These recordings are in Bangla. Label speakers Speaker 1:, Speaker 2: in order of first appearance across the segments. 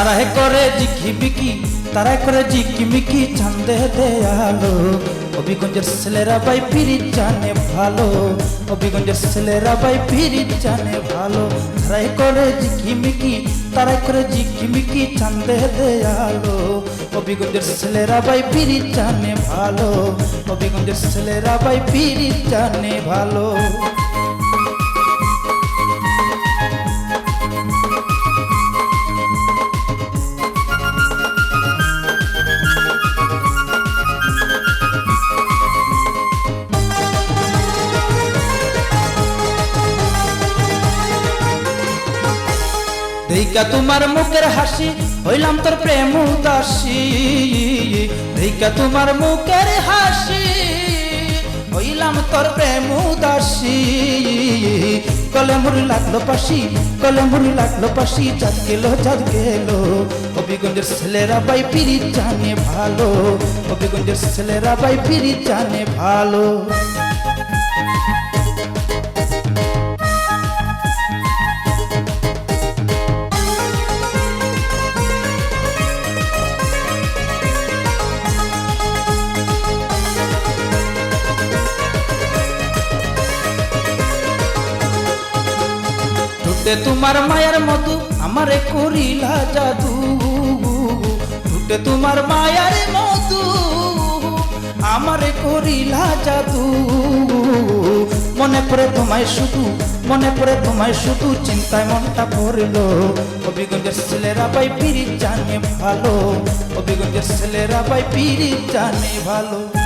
Speaker 1: তারাই করে জিকিমিকি তারাই করে জিকিমিকি, চান্দে দেয়ালো হবিগঞ্জের ছেলেরা ভাই ফিরি জানে ভালো। হবিগঞ্জের ছেলেরা ভাই ফিরি জানে ভালো। তারাই করে জিকিমিকি তারাই করে জিকিমিকি, চান্দে দেয়ালো হবিগঞ্জের ছেলেরা ভাই ফিরি জানে ভালো। হবিগঞ্জের ছেলেরা ভাই ফিরি জানে ভালো। দেখা তোমার মুখের হাসি, হইলাম তোর প্রেম উদাসী। দেখা তোমার মুখের হাসি, হইলাম তোর প্রেম উদাসী। কলে মুড়ি লাগল পাশি, কলে মুড়ি লাগল পাশি, জাত গেল জাত গেল। হবিগঞ্জের ছেলেরা বাই ফিরি জানে ভালো, হবিগঞ্জের ছেলেরা বাই ফিরি জানে ভালো। টুটে তোমার মায়ের মতো আমারে করিলা জাদু। টুটে তোমার মায়ার মতো আমারে করিলা জাদু। মনে পড়ে তোমায় শুধু, মনে পড়ে তোমায় শুধু, চিন্তায় মনটা পড়ল হবিগঞ্জের ছেলেরা ভাই পিড়ি জানে ভালো, হবিগঞ্জের ছেলেরা ভাই পিড়ি জানে ভালো।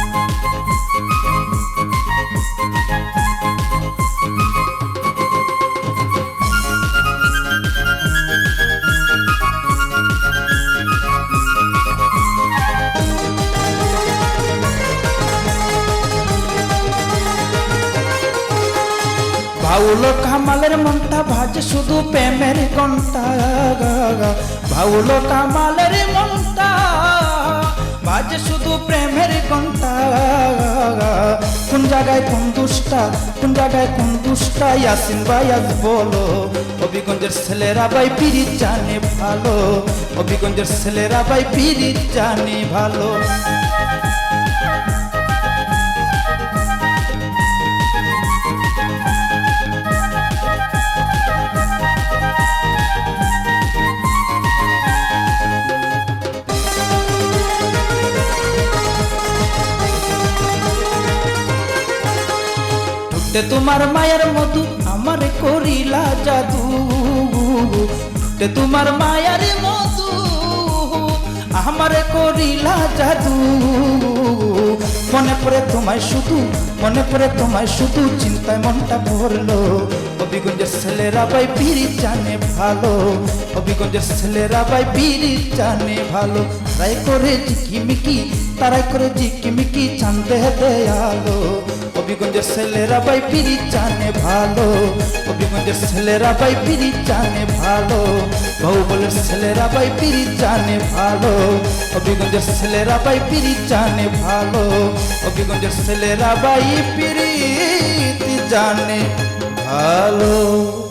Speaker 1: ভাউলো কামালের মনটা ভাজে, শুধু প্রেমের ঘণ্টা ভাউলো কামালের মনটা বাজে শুধু প্রেমের ঘণ্টা কোন জায়গায় কোন দুষ্টা, কোন জায়গায় কোন দুষ্টা, ইয়াসিন ভাই আজ বলো, হবিগঞ্জের ছেলেরা ভাই পিরিত জানে ভালো, হবিগঞ্জের ছেলেরা ভাই পিরিত জানে ভালো। টুটে তোমার মায়ের মধু আমার করিলা জাদু। টুটে তোমার মায়ের মধু আমার করিলা জাদু। মনে পড়ে তোমায় শুধু, মনে পড়ে তোমায় শুধু চিন্তায় মনটা ভরলো। হবিগঞ্জের ছেলেরা ভাই পিড়ি জানে ভালো। হবিগঞ্জের ছেলেরা ভাই পিড়ি জানে ভালো। তারাই করে জিকিমিকি, তারাই করে জিকিমিকি, চান্দে দেয়ালো। হবিগঞ্জের ছেলেরা ভাই পিড়ি জানে ভালো হবিগঞ্জের ছেলেরা ভাই পিড়ি জানে ভালো, বহুবলের ছেলেরা ভাই পিড়ি জানে ভালো হবিগঞ্জের ছেলেরা ভাই পিড়ি জানে ভালো হবিগঞ্জের ছেলেরা ভাই পিড়ি জানে ভালো।